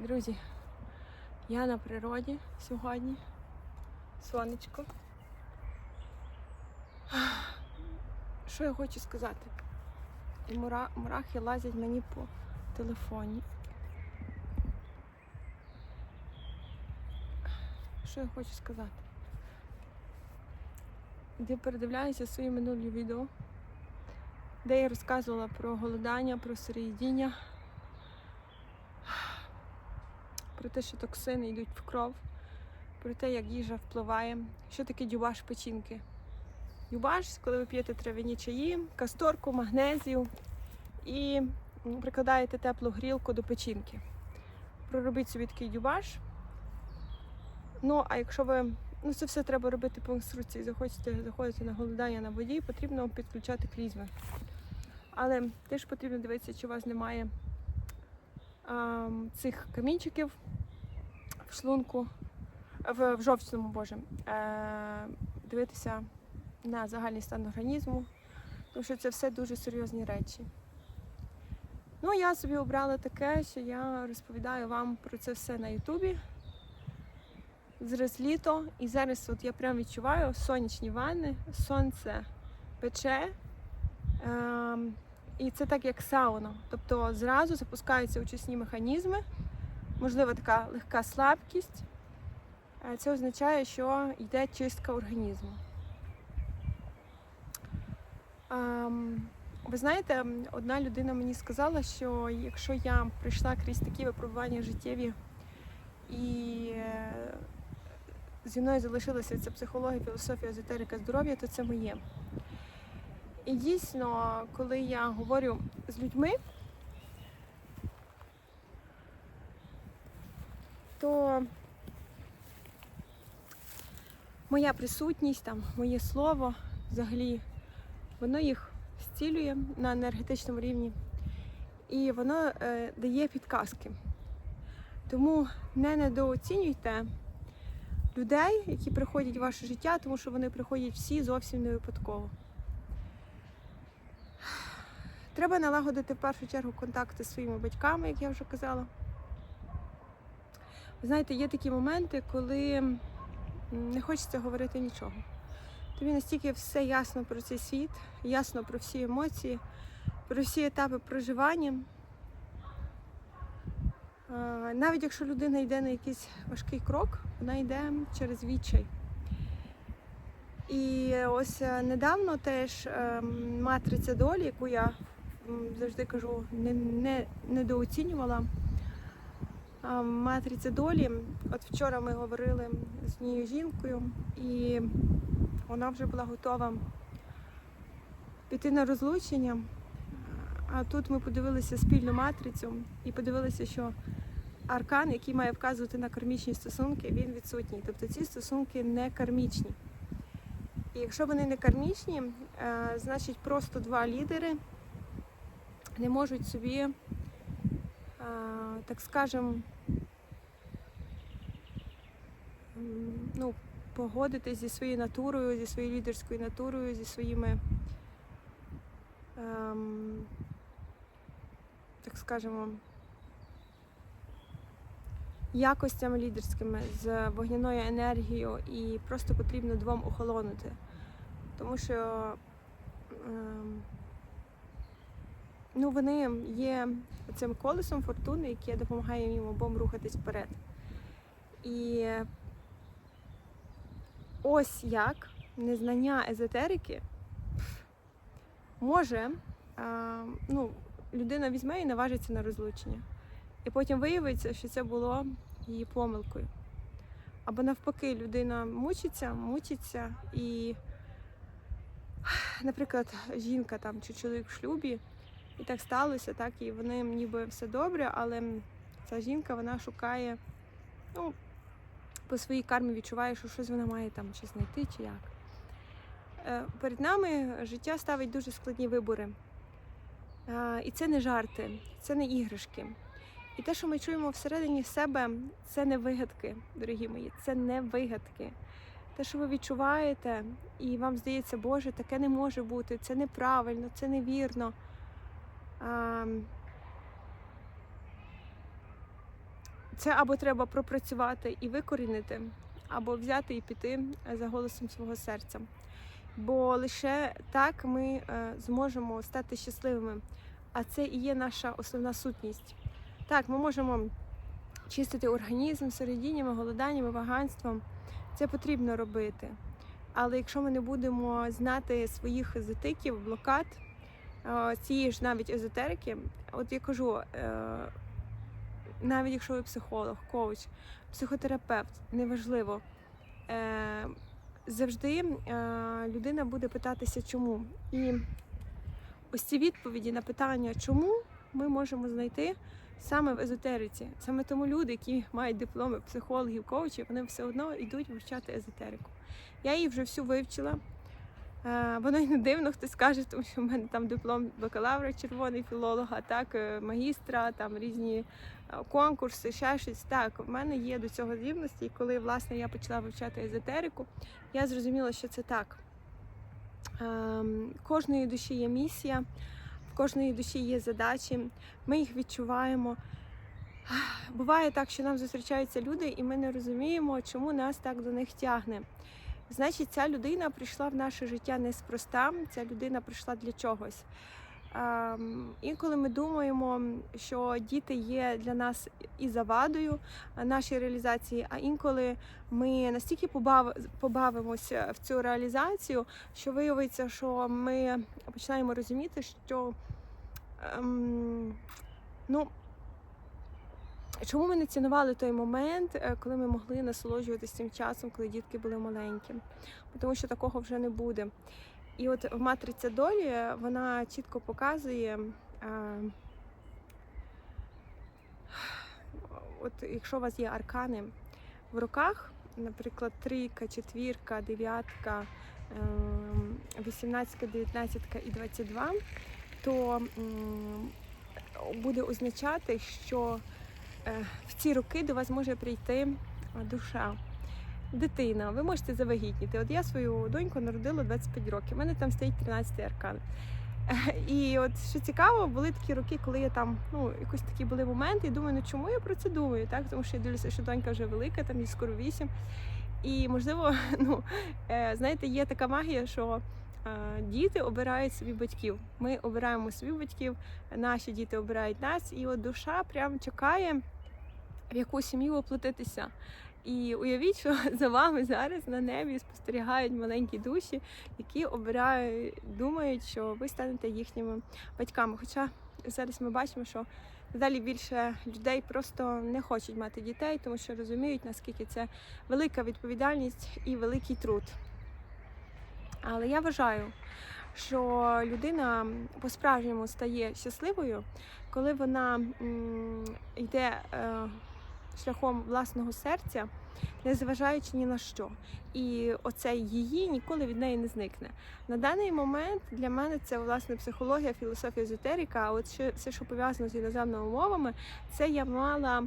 Друзі, я на природі сьогодні. Сонечко. Що я хочу сказати? І мура- мурахи лазять мені по телефоні. Що я хочу сказати? Де передивляюся свої минулі відео, де я розказувала про голодання, про сироїдіння, про те, що токсини йдуть в кров, про те, як їжа впливає, що таке дюбаш печінки. Дюбаш, коли ви п'єте трав'яні чаї, касторку, магнезію і прикладаєте теплу грілку до печінки. Проробіть собі такий дюбаш. Ну, а якщо ви ну це все треба робити по інструкції, захочете заходити на голодання на воді, потрібно підключати клізми. Але теж потрібно дивитися, чи у вас немає цих камінчиків в шлунку, в, в жовчному боже. Е, дивитися на загальний стан організму, тому що це все дуже серйозні речі. Ну, я собі обрала таке, що я розповідаю вам про це все на Ютубі. Зараз літо, і зараз от я прям відчуваю сонячні ванни, сонце пече. Ем, і це так як сауна. Тобто зразу запускаються очисні механізми, можливо, така легка слабкість. Це означає, що йде чистка організму. Ем, ви знаєте, одна людина мені сказала, що якщо я пройшла крізь такі випробування життєві і е, зі мною залишилася ця психологія, філософія, езотерика, здоров'я, то це моє. І дійсно, коли я говорю з людьми, то моя присутність, там, моє слово взагалі, воно їх зцілює на енергетичному рівні і воно е, дає підказки. Тому не недооцінюйте людей, які приходять в ваше життя, тому що вони приходять всі зовсім не випадково. Треба налагодити в першу чергу контакти з своїми батьками, як я вже казала. Ви знаєте, є такі моменти, коли не хочеться говорити нічого. Тобі настільки все ясно про цей світ, ясно про всі емоції, про всі етапи проживання. Навіть якщо людина йде на якийсь важкий крок, вона йде через відчай. І ось е, недавно теж ем, матриця долі, яку я завжди кажу, не, не недооцінювала. Матриця долі. От вчора ми говорили з однією жінкою, і вона вже була готова піти на розлучення. А тут ми подивилися спільну матрицю і подивилися, що аркан, який має вказувати на кармічні стосунки, він відсутній. Тобто ці стосунки не кармічні. І якщо вони не кармічні, е, значить просто два лідери не можуть собі, е, так скажемо, ну, погодитись зі своєю натурою, зі своєю лідерською натурою, зі своїми, ем, так скажемо, якостями лідерськими, з вогняною енергією, і просто потрібно двом охолонути. Тому що ем, ну, вони є цим колесом фортуни, яке допомагає їм обом рухатись вперед. І ось як незнання езотерики може, а, ну, людина візьме і наважиться на розлучення. І потім виявиться, що це було її помилкою. Або навпаки, людина мучиться, мучиться і, наприклад, жінка там чи чоловік в шлюбі, і так сталося, так, і вони ніби все добре, але ця жінка вона шукає, ну, по своїй кармі відчуває, що щось вона має там чи знайти, чи як. Е, Перед нами життя ставить дуже складні вибори. Е, І це не жарти, це не іграшки. І те, що ми чуємо всередині себе, це не вигадки, дорогі мої, це не вигадки. Те, що ви відчуваєте, і вам здається, Боже, таке не може бути, це неправильно, це невірно. А, це або треба пропрацювати і викорінити, або взяти і піти за голосом свого серця. Бо лише так ми е, зможемо стати щасливими. А це і є наша основна сутність. Так, ми можемо чистити організм середіннями, голоданнями, ваганством. Це потрібно робити. Але якщо ми не будемо знати своїх затиків, блокад, е, цієї ж навіть езотерики, от я кажу, е, навіть якщо ви психолог, коуч, психотерапевт, неважливо, е, завжди е, людина буде питатися, чому. І ось ці відповіді на питання, чому ми можемо знайти саме в езотериці. Саме тому люди, які мають дипломи психологів, коучів, вони все одно йдуть вивчати езотерику. Я її вже всю вивчила. Е, Воно й не дивно, хтось скаже, тому що в мене там диплом бакалавра, червоний філолога, так, е, магістра, там різні е, конкурси, ще щось. Так, в мене є до цього здібності, і коли власне я почала вивчати езотерику, я зрозуміла, що це так. Ем, кожної душі є місія, в кожної душі є задачі, ми їх відчуваємо. Буває так, що нам зустрічаються люди, і ми не розуміємо, чому нас так до них тягне. Значить, ця людина прийшла в наше життя неспроста, ця людина прийшла для чогось. Ем, Інколи ми думаємо, що діти є для нас і завадою а, нашої реалізації, а інколи ми настільки побав... побавимося в цю реалізацію, що виявиться, що ми починаємо розуміти, що ем, ну, Чому ми не цінували той момент, е, коли ми могли насолоджуватися цим часом, коли дітки були маленькі? Тому що такого вже не буде. І от в матриця долі вона чітко показує, е, от якщо у вас є аркани в руках, наприклад, трійка, четвірка, дев'ятка, ем, вісімнадцятка, дев'ятнадцятка і 22, то буде означати, що в ці роки до вас може прийти е, душа. Дитина, ви можете завагітніти. От я свою доньку народила 25 років. У мене там стоїть 13-й аркан. Е, І от що цікаво, були такі роки, коли я там, ну, якось такі були моменти, і думаю, ну чому я про це думаю? Так? Тому що я дивлюся, що донька вже велика, там їй скоро 8. І можливо, ну, е, знаєте, є така магія, що е, діти обирають собі батьків. Ми обираємо собі батьків, наші діти обирають нас, і от душа прям чекає, в яку сім'ю оплатитися. І уявіть, що за вами зараз на небі спостерігають маленькі душі, які обирають, думають, що ви станете їхніми батьками. Хоча зараз ми бачимо, що далі більше людей просто не хочуть мати дітей, тому що розуміють, наскільки це велика відповідальність і великий труд. Але я вважаю, що людина по-справжньому стає щасливою, коли вона йде е, шляхом власного серця, не зважаючи ні на що. І оце її ніколи від неї не зникне. На даний момент для мене це власне психологія, філософія, езотерика. А от все, що пов'язано з іноземними мовами, це я мала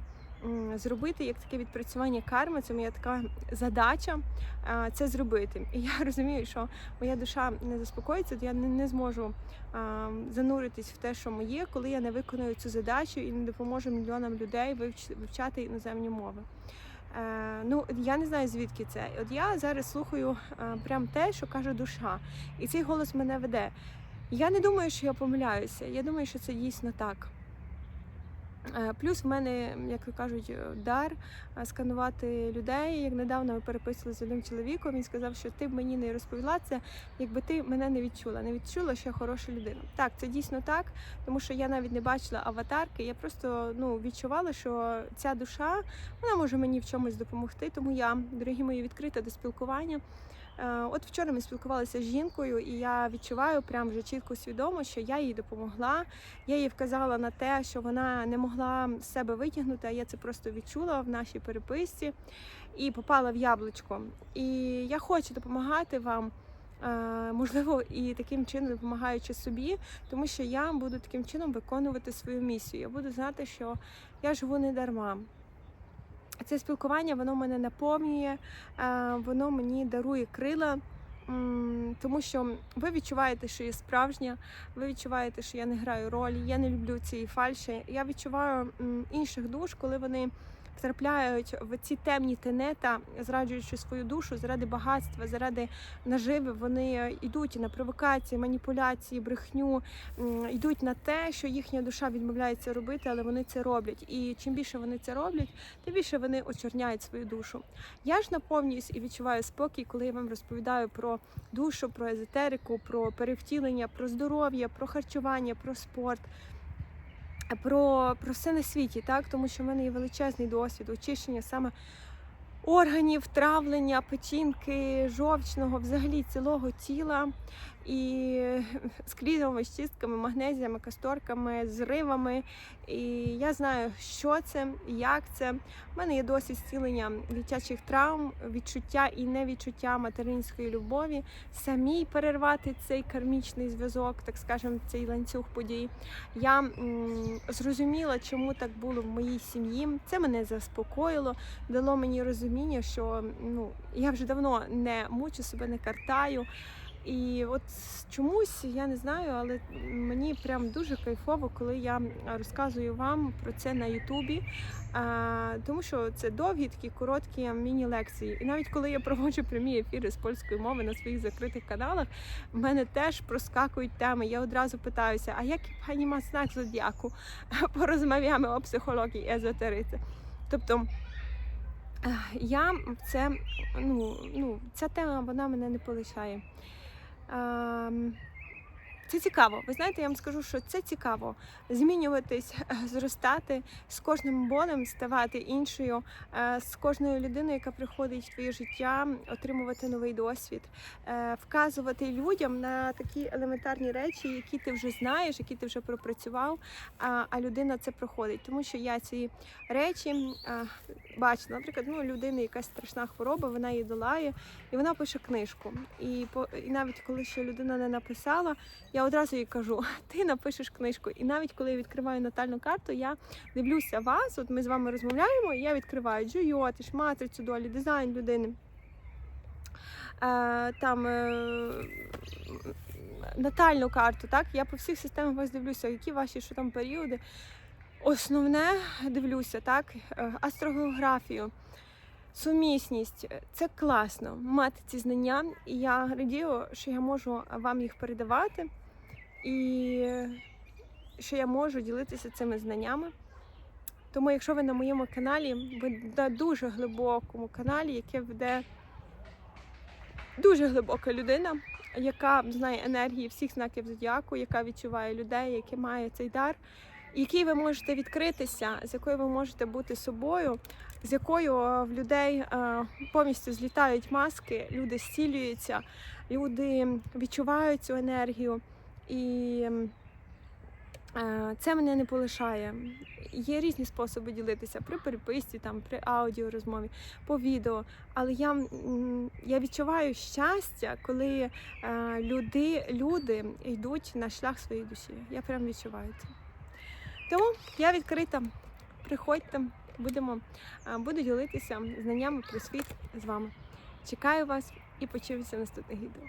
зробити як таке відпрацювання карми. Це моя така задача це зробити. І я розумію, що моя душа не заспокоїться, то я не, зможу зануритись в те, що моє, коли я не виконую цю задачу і не допоможу мільйонам людей вивч- вивчати іноземні мови. Е, ну, я не знаю звідки це. От я зараз слухаю е, прям те, що каже душа, і цей голос мене веде. Я не думаю, що я помиляюся. Я думаю, що це дійсно так. Е, Плюс в мене, як кажуть, е, дар е, сканувати людей. Як недавно ми переписували з одним чоловіком, він сказав, що ти б мені не розповіла це, якби ти мене не відчула, не відчула, що я хороша людина. Так, це дійсно так, тому що я навіть не бачила аватарки. Я просто ну відчувала, що ця душа вона може мені в чомусь допомогти. Тому я, дорогі мої, відкрита до спілкування. Е, От вчора ми спілкувалися з жінкою, і я відчуваю прям вже чітко свідомо, що я їй допомогла. Я їй вказала на те, що вона не могла себе витягнути, а я це просто відчула в нашій переписці і попала в яблучко. І я хочу допомагати вам. е, Можливо, і таким чином допомагаючи собі, тому що я буду таким чином виконувати свою місію. Я буду знати, що я живу не дарма. Це спілкування воно мене наповнює, е, воно мені дарує крила, тому що ви відчуваєте, що я справжня, ви відчуваєте, що я не граю ролі, я не люблю цієї фальші. Я відчуваю інших душ, коли вони потрапляють в ці темні тенета, зраджуючи свою душу заради багатства, заради наживи, вони йдуть на провокації, маніпуляції, брехню, йдуть на те, що їхня душа відмовляється робити, але вони це роблять. І чим більше вони це роблять, тим більше вони очорняють свою душу. Я ж наповнююсь і відчуваю спокій, коли я вам розповідаю про душу, про езотерику, про перевтілення, про здоров'я, про харчування, про спорт. Про, про все на світі, так? Тому що в мене є величезний досвід очищення саме органів, травлення, печінки, жовчного, взагалі цілого тіла і з клізовими чистками, магнезіями, касторками, зривами. І я знаю, що це, як це. У мене є досвід зцілення дитячих травм, відчуття і невідчуття материнської любові, самій перервати цей кармічний зв'язок, так скажемо, цей ланцюг подій. Я м, зрозуміла, чому так було в моїй сім'ї. Це мене заспокоїло, дало мені розуміння, що ну я вже давно не мучу себе, не картаю. І от чомусь я не знаю, але мені прям дуже кайфово, коли я розказую вам про це на Ютубі, тому що це довгі такі короткі міні-лекції. І навіть коли я проводжу прямі ефіри з польської мови на своїх закритих каналах, в мене теж проскакують теми. Я одразу питаюся, а який пані ма знак зодіаку? Порозмовляємо о психології езотериці. Тобто. е, Я це ну, ну ця тема вона мене не полишає. Um, Це цікаво. Ви знаєте, я вам скажу, що це цікаво змінюватись, е, зростати з кожним болем, ставати іншою, е, з кожною людиною, яка приходить в твоє життя, отримувати новий досвід, е, вказувати людям на такі елементарні речі, які ти вже знаєш, які ти вже пропрацював, а, людина це проходить. Тому що я ці речі бачила, наприклад, ну, людини якась страшна хвороба, вона її долає, і вона пише книжку. І і навіть коли ще людина не написала, я одразу їй кажу: ти напишеш книжку. І навіть коли я відкриваю натальну карту, я дивлюся вас. От ми з вами розмовляємо, і я відкриваю джойотиш, матрицю долі, дизайн людини. Е, там е, натальну карту, так? Я по всіх системах вас дивлюся, які ваші що там періоди. Основне дивлюся, так, е, астрогеографію, сумісність. Це класно мати ці знання, і я радію, що я можу вам їх передавати, і що я можу ділитися цими знаннями. Тому, якщо ви на моєму каналі, ви на дуже глибокому каналі, яке веде дуже глибока людина, яка знає енергії всіх знаків зодіаку, яка відчуває людей, які має цей дар, який ви можете відкритися, з якою ви можете бути собою, з якою е, в людей е, повністю злітають маски, люди зцілюються, люди відчувають цю енергію. І е, це мене не полишає. Є різні способи ділитися при переписці, там, при аудіорозмові, по відео. Але я, я відчуваю щастя, коли е, люди, люди йдуть на шлях своєї душі. Я прям відчуваю це. Тому я відкрита. Приходьте, будемо, е, буду ділитися знаннями про світ з вами. Чекаю вас і почуюся в наступних відео.